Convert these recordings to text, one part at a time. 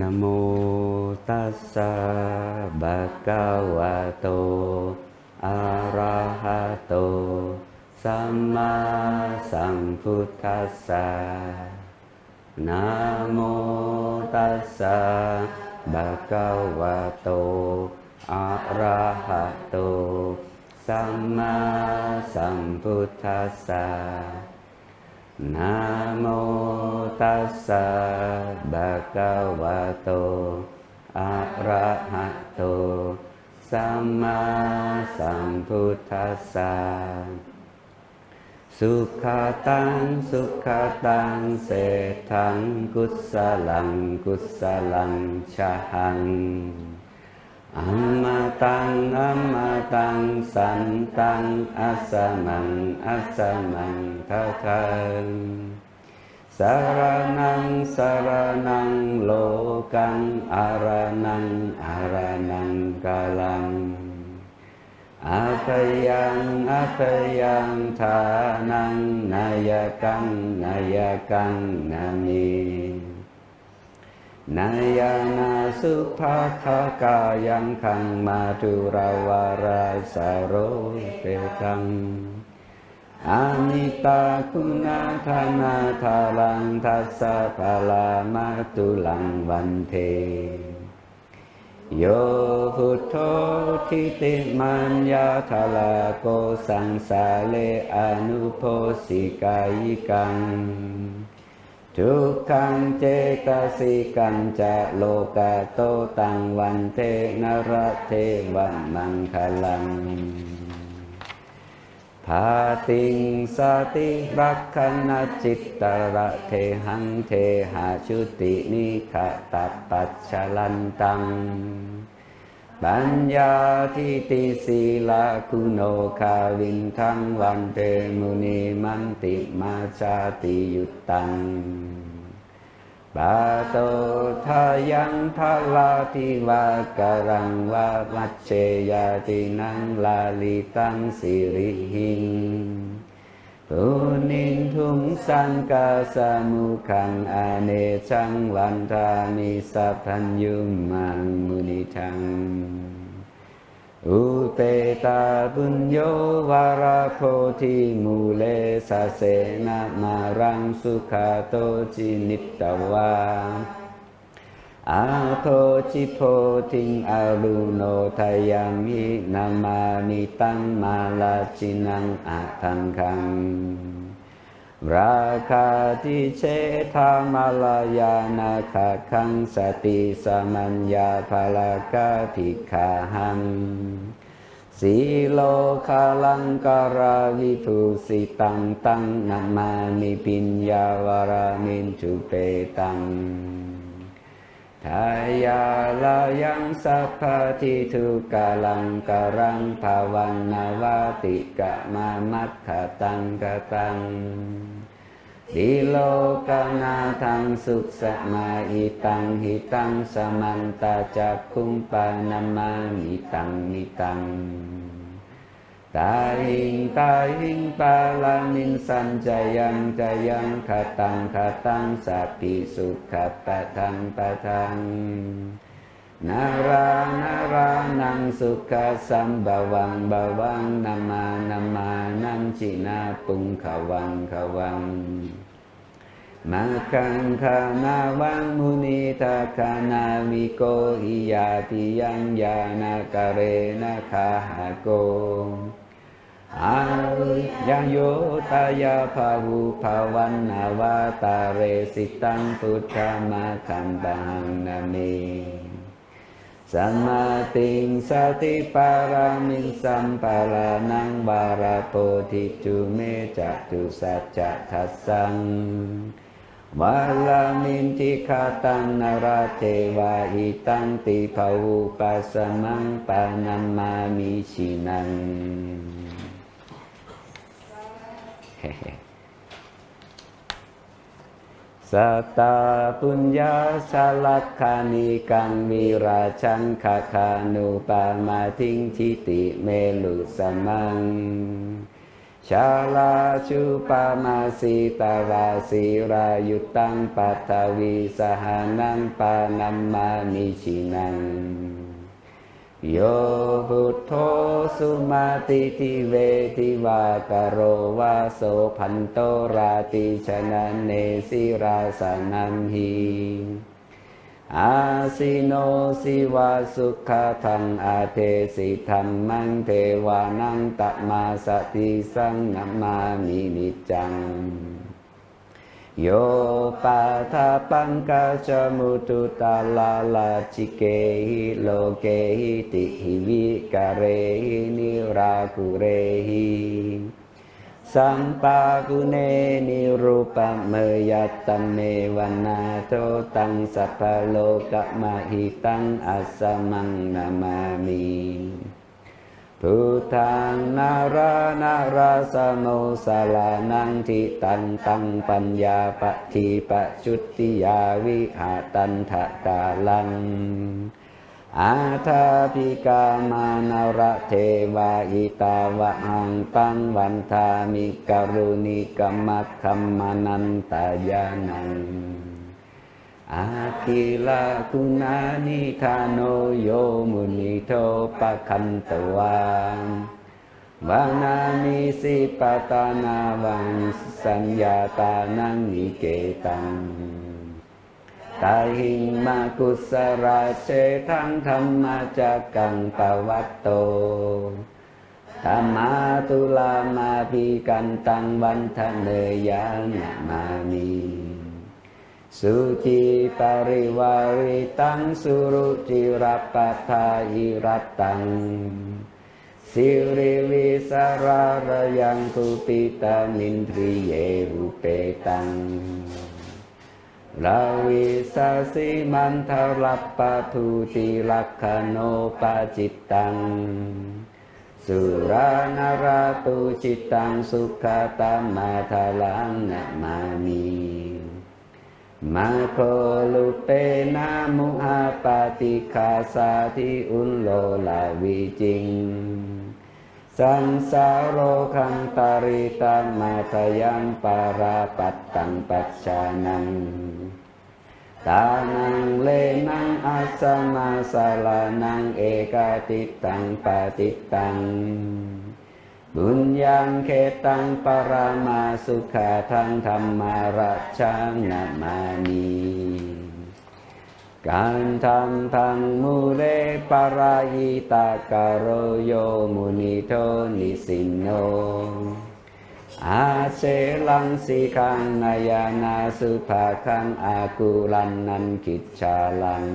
นโมตัสสะภะคะวะโต อะระหะโต สัมมาสัมพุทธัสสะนะโมตัสสะภะคะวะโต อะระหะโต สัมมาสัมพุทธัสสะ นะโมตัสสะภะคะวะโต อะระหะโต สัมมาสัมพุทธัสสะ สุขตัง สุขตัง เศรษฐัง กุศลัง กุศลังชะหัง อัมมาตังอัมมาตังสันตังอัสมังอัสมังทะทังสารนังสารนังโลกังอารนังอารนังกาลังอาภยังอาภยังทานังนายกังนายกังนามิ นายานาสุภาคากายังคังมาตุราวาราสโรเตตังอามิตาคุณาธานาทาลังทัสสะภาลามาตุลังวันเท โยพุทโธทิติมัญญาทาลาโกสังสาเลอนุโพสิกายิกัง ทุกขังเจตสิกันจะโลกาโตตังวันเทนรเทวันมังคลังภาติงสติรักขณจิตตระเทหังเทหาชุตินิขตัปปัจฉลันตัง ปัญญาทิติสีลาคุโนคาวินทังวันเตมุนีมันติมาชาติยุตตังบาโตทายังทาลาทิวาการังวามัจเชยาตินังลาลิตังสิริหิง ปุนินทุงสังกาสมุขังอเนชังวันทามิสัพพัญยุมังมุนิทัง อุเปตาบุญโยวาราโพธิมูเลสะเสนามารังสุขาโตจินิตตวา อาโทจิโพธิงอารุโนทยามินามานิตังมาลาจินังอาทังคัง ราคาทิเชธามาลายานาคาคังสติสมัญญาภาลากาภิกขาหังสีโลคาลังการาวิภูสิตังตังนามานิปิญญาวารามินทุเปตัง ทายาลายังสัพพทิทุกาลังการังภาวันนาวาติกะมามัคคตังกตังดิโลกนาทังสุขสมาอิตังหิตังสมันตาจักคุงปานามามิตังมิตัง ตาหิงตาหิงปาลามินสัญจยังจยังขตังขตังสัพพิสุขปะทังปะทังนารานารานังสุขสัมบวังบวังนามานามานังจินาปุงขวังขวังมาคังคานาวังมุนิตาคานามิโกหิยาติยังยานากะเรนะคาหาโก อายังโยตายาภาวุภาวันนาวาตาเรสิตังพุทธมาคัมบังนามิสัมมาติงสติปารามิงสัมปารานังบาราโพธิจุเมจัตุสัจจะทัสสังวาลามินทิคาตังนาราเทวาหิตังติภาวุปัสสมังปานัมมามิชินัง สัตตาปุญญาชาลักขานิกังมีราชังคาคานุปามาทิงทิติเมลุสมัง ชาลาชุปามาสีตาราสีรายุตังปัตตวีสหานังปานัมมานิชินัง โยพุทโธสุมาติทิเวทิวากโรวาโสพันโตราติชนะเนสิราสนัมหีอาสิโนสิวาสุขะทังอาเทสิธรรมังเทวานังตมาสติสังนัมมามินิจัง โยปัทาปังกาจมุตุตาลาลาจิเกหิโลเกหิติหิวิกะเรหินิราคุเรหิสัมปากุเนนิรูปะเมยัตตเมวนาโตตังสัพพโลกมหิตังอัสสมังนามามิ พุทธังนารานาราสโมสลานังทิตันตังปัญญาปะทีปะชุติยาวิหาตันทะกาลัง อาทาพิกามานรเทวาอิตาวะหังปังวันทามิกรุณิกมัคคัมมานันตายานัง อาคิลาคุณานิทานโนโยมุนิโทปะคันตวังวานามิสิปตานาวังสัญญาตานังนิเกตังตาหิงมากุสราเชทังธรรมจักกังปวัตโตธรรมาตุลามาปิกันตังวันทะเนยานามามิ สุจิปริวาริตังสุรุจิรัปปะทาหิรัตตัง สิริวิสารารยังตุปิตานินทรีเยรุเปตังลาวิสาสิมันทรัปปะทุติลักขโนปะจิตตัง สุรานาราตุจิตตังสุขตามาทลังนามามิ มาโคลุเปนามุอาปาติคาสาทิอุนโลลาวิจิง สังสารโรคังตาริตังมาทยังปาราปัตตังปัจจานังตานังเลนังอัสมาสาลานังเอกาติตังปาติตัง บุญยังเขตังปรามาสุขาทังธรรมาราชังนามามีการทำทางมุเลปารายิตากโรโยมุนิโทนิสินโน อาเชลังสีขังนายานาสุภาคังอากุลันนันกิจชาลัง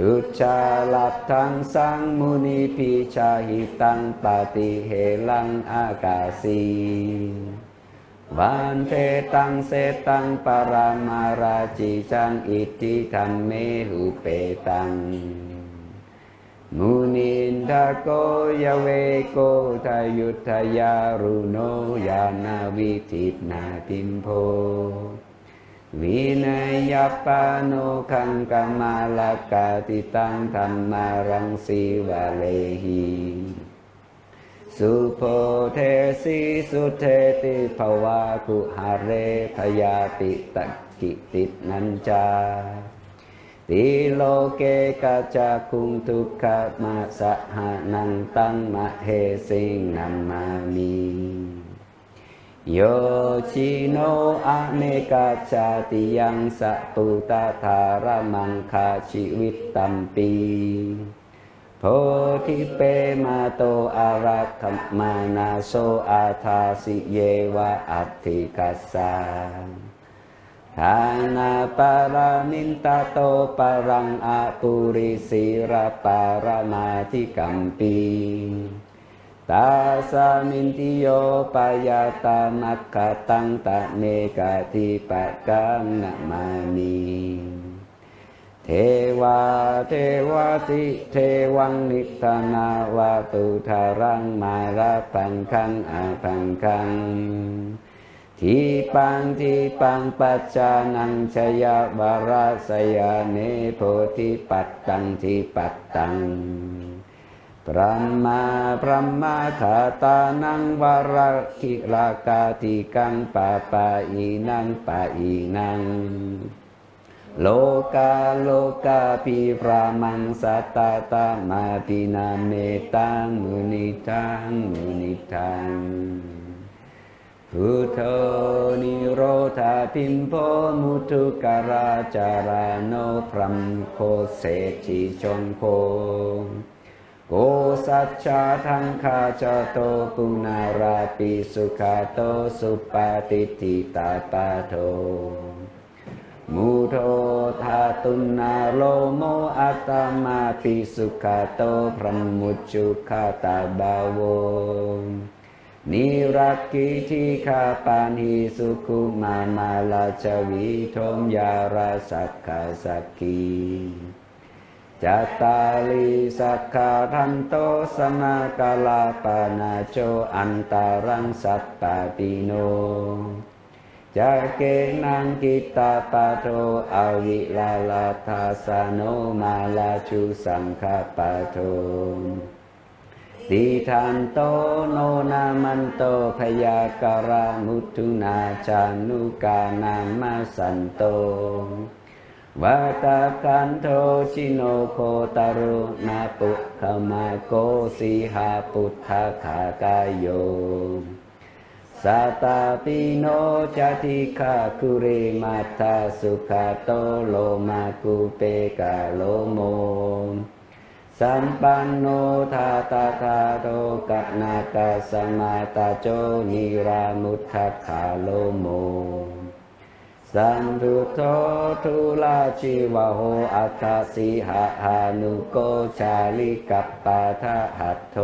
ทุชาลับทังสังมุนิพิชาหิตังปาติเหลังอากาสีวันเทตังเสตังปรามาราจิจังอิทธิคัมเมหุเปตัง มุนินทโกยเวโกทายุทธยารุโนยานาวิจิตนาติมโพ วินัยปาโนคังกมาลกาติตังธรรมารังสีวะเลหีสุโพเทสีสุเทติภวาคุหาเรพยาติตะกิตินันจาติโลเกกัจจคุงทุกขมาสหานังตังมะเทสิงนัมมามิ โยชิโนอะเนกาชาติยังสัตุตาธารมังคาชีวิตตัมปีโพธิเปมาโตอารักขมานาโซอาทาสิเยวะอัตถิกัสสาทานาปารามินตาโตปารังอาปุริสีระปารามาธิกัมปี ตาสามินติโยปยาตานักขตังตะเนกาติปะกังนามามีเทวาเทวาติเทวังนิตนาวาตุทารังมาราพังคังอาพังคังทีปังทีปังปัจจานังชยาบาราสยาเนโพธิปัตตังทีปัตตัง พระมาพระมาขาตานังวรคิรากาติกังปะปะอีนังปะอีนัง โลกาโลกาปิพระมังสัตตาตามาปินาเมตังมุนิตังมุนิตังพุทโธนิโรธาพิมโพมุทุการาจารโนพรมโคเศจิชนโค โกสัจจาทังคาจโตปุนาราปิสุขาโตสุปาติติตาปาโทมุโทธาตุนาโลโมอัตมาปิสุขาโตพรหมุจุคาตาบาโวนิรักกิทิคาปานิสุขุมามาลาจวิทมยาราสักขะสักกี จัตตาลิสักขาทันโตสมากาลาปานาโจอันตารังสัปปะปิโนจะเกนังกิตาปะโทอวิลาลาทาสโนมาลาชุสังคปะโทติทันโตโนนามันโตพยาการามุทุนาจานุกานามาสันโต วัตากันโทชิโนโคตารุนาปุขมาโกสีหาปุถทาขากายโยสัตตาปิโนจติคาคุเรมาตาสุขาโตโลมากุเปกาโลโมสัมปันโนทาตาคาโตกะนาคาสมาตาโจนิรามุทธคาโลโม สัมพุทโธทุลาชิวะโหอัตสิหะหานุโกชาลิกัปปะทะหัตโท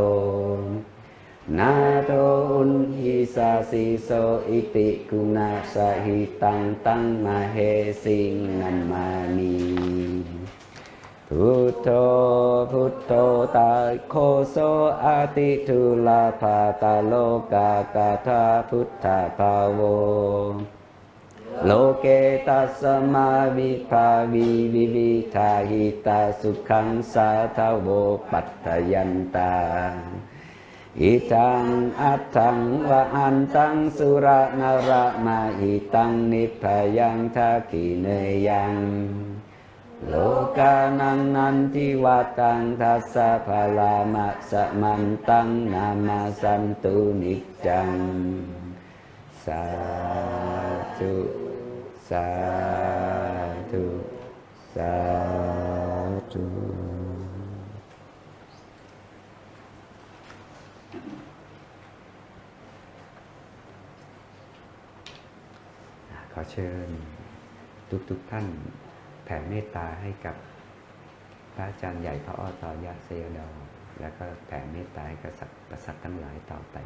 นาโตอุนหิสาสิโสอิติกุณาสหิตังตังมาเฮสิงนัมมานีพุทโธพุทโธตาโคโสอาติทุลาภาตาโลกากาธาพุทธภาโว โลเกตัสมาวิภาวีวิวิทาหิตาสุขังสาทาโวปัตตยันตาอิทังอัตถังวะอันตังสุระนระมาหิตังนิพพยังทักขิเนยัง โลกานังนันทิวัตังทัสสะภาลามะสะมันตังนามาสันตุนิจจัง สาธุสาธุสาธุขอเชิญทุกๆทท่านแผ่เมตตาให้กับพระอาจารย์ใหญ่พระอ้อตอยะเซยดแล้วก็แผ่เมตตาให้กับประสัตว์ทั้งหลายต่อไป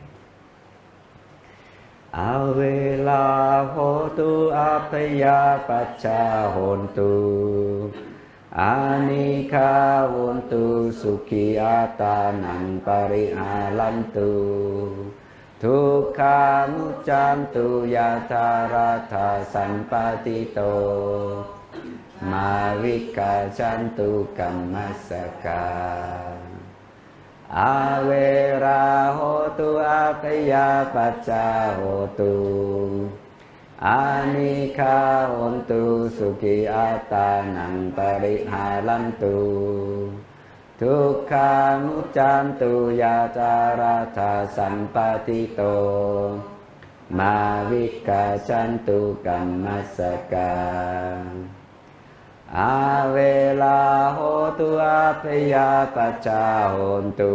อาเวลาโหตุอาพยาปัจจาโหนตุอานิคาโหนตุสุขีอาตานังปริหารันตุทุกขามุจจันตุยาธาราธาสันปติโต มาวิกาจันตุกัมมัสสกาอาเวรา โหตุอาพยาปัจจาโหตุอานิคาโหนตุสุขีอาตานังปริหารันตุทุกขามุจันตุยาจาราธาสัมปติโต มาวิกาจันตุกัมมัสกาอาเวลาโหตุอาพยาปัจจาโหนตุ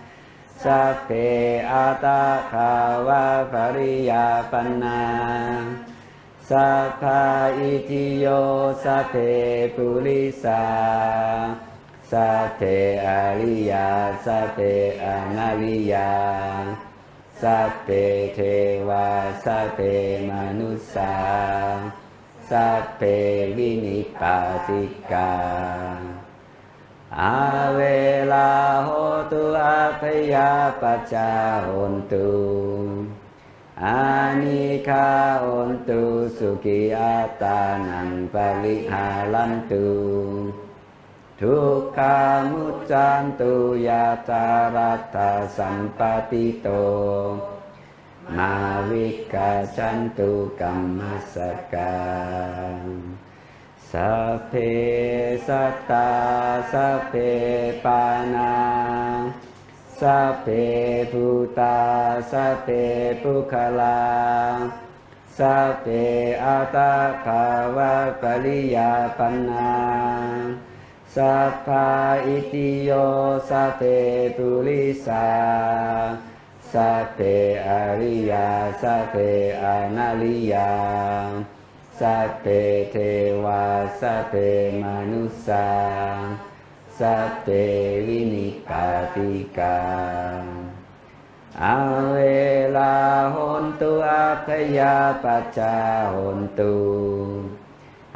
สัพเพสัตตาตาคาราสัพเพอาตาภาวะปริยาปนาสัพพาอิทิโยสัพเพปุริสาสัพเพอริยาสัพเพอนาริยาสัพเพเทวาสัพเพมนุสสาสัพเพวินิปาติกา อาเวลาโหตุอาพยาปัจจาหนตุอานิคาหนตุสุขิอาตานังปริหารันตุทุกขามุจจันตุยาตารัตาสัมปติโต มาวิกาชันตุกัมมัสสกัง สัพเพสัตตาสัพเพปานาสัพเพภูตาสัพเพปุคลาสัพเพอัตาภาวะปริยาปันนาสัพพาอิติโยสัพเพปุริสาสัพเพอริยาสัพเพอนาลิยา สัพเพเทวาสัพเพมนุสสาสัพเพวินิปาติกาอาเวลาหนตุอัพยาปัจจาหนตุ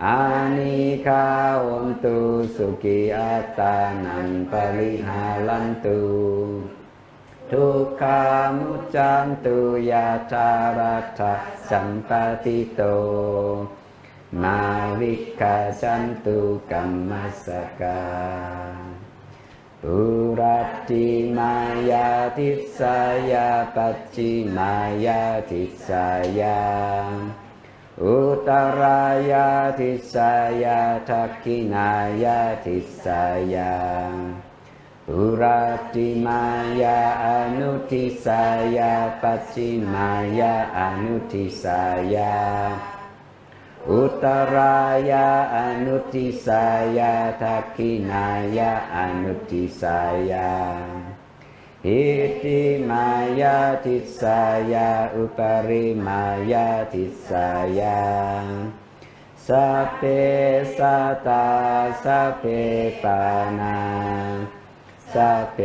อานิคาหนตุสุกิอัตานังปริหารันตุ ทุกขามุจันตุยาจารัตถสัมปติโต มาวิกาชันตุกัมมัสกาปุรัตติมายาทิสายาปัจจิมายาทิสายาอุตรายาทิสายาทักขินายาทิสายา ปุรัติมายาอนุทิสายาปัจจิมายาอนุทิสายา อุตรายาอนุทิสายาทักขินายาอนุทิสายาอิติมายาทิสายาอุปริมายาทิสายาสัพเพสัตตาสัพเพปานา สัพเพ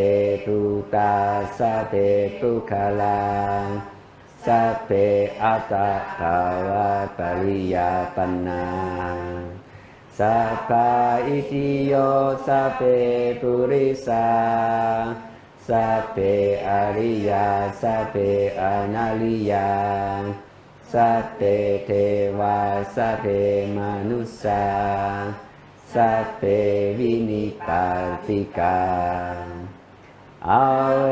ภูตาสัพเพปุคลาสัพเพอัตตาภาวะปริยาปันนาสัพพาอิติโยสัพเพปุริสาสัพเพอริยาสัพเพอนาลิยาสัพเพเทวาสัพเพมนุสสา สัพเพวินิปาติกาอาเว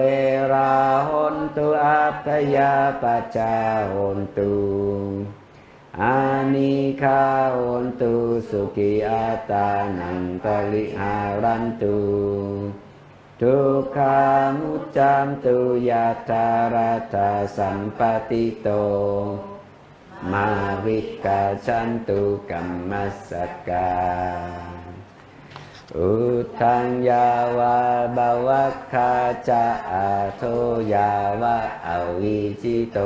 ราหนตุอัปยาปัจาหนตุอานิคาหนตุสุขิอาตานังปริหารันตุทุกขามุจจันตุยาตารัตาสัมปติโต มาวิกาชันตุกัมมัสกา อุทังยาวาบาวะคาจะอาโทยาวะอวิจิโต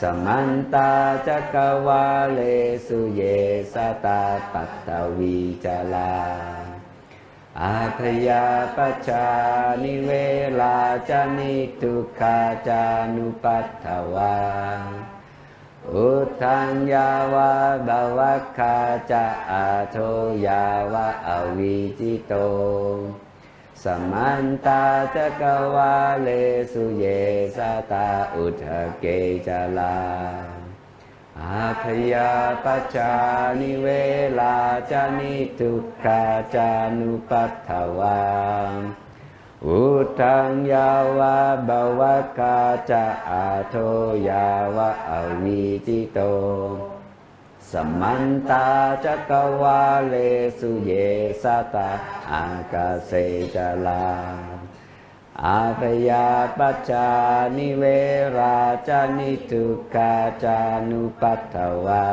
สมันตาจักวาเลสุเยสตาปัตตวีจลา อาพยาปัจจานิเวลาจานิทุกขาจานุปัตถวา อุทังยาวะบาวะคาจะอาโทยาวะอวิจิโต สมันตาจักวาเลสุเยสตาอุทเกจลาอาพยาปจจานิเวลาจานิทุกขาจานุปัตถวา อุทังยาวะบาวะกาจะอาโทยาวะอวิจิโต สมันตาจักวาเลสุเยสตาอากาเซจลาอาพยาปัจจานิเวราจานิทุกาจานุปัตถวา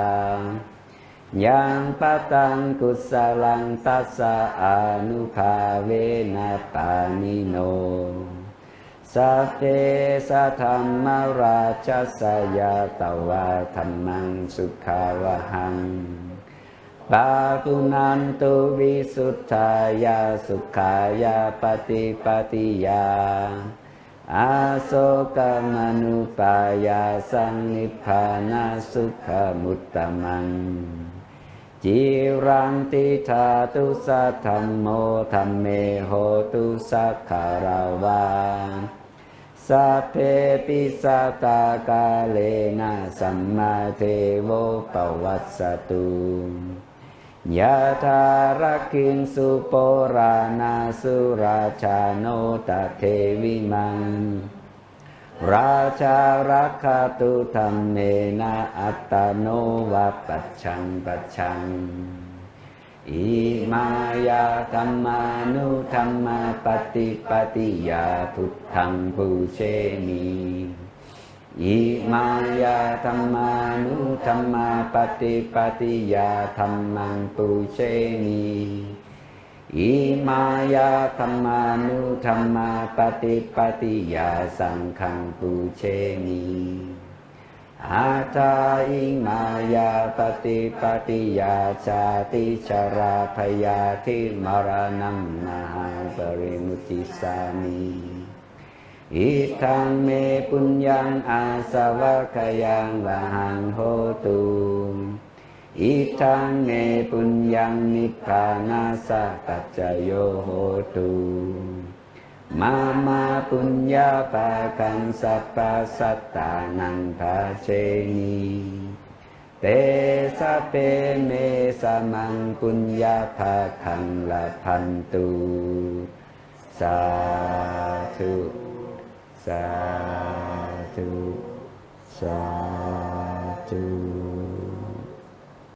ยังปะตังกุสลังตัสสะอนุภาเวนะปานิโนสัพเพสัทธรรมราชสยาตวาธรรมังสุขาวหังปากุนันตุวิสุทธายาสุขายาปฏิปฏิยา อาโศกมนุปายาสังนิพพานาสุขมุตตมัง จิรังติธาตุสัทธัมโมธรรมเมโหตุสักขาราวาสัพเพปิสัตากาเลนะสัมมาเทโวปวัสสตุยะธารักขิงสุปรานาสุราชาโนตเทวิมัง ราชารักขตุธรรมเมนะอัตโนวัปปัจฉังปัจฉัง อิมายาธรรมานุธรรมาปฏิปฏิยาพุทธังปูเชมีอิมายาธรรมานุธรรมาปฏิปฏิยาธรรมังปูเชมี อิมายาธรรมานุธรรมาปฏิปฏิยาสังฆังปูเชมีอาตาอิมายาปฏิปฏิยาชาติชราพยาธิมรณัมนาปริมุติสามีอิทังเมปุญญังอาสวะกยังวะหังโหตุ อิทังเมปุญญังนิพพานาสัจจโยโหตุมามาปุญญาปาคังสัพพะสัตตานังภาเชนีเตสะเปเมสะมังปุญญาภาคังละพันตุสาธุสาธุสาธุ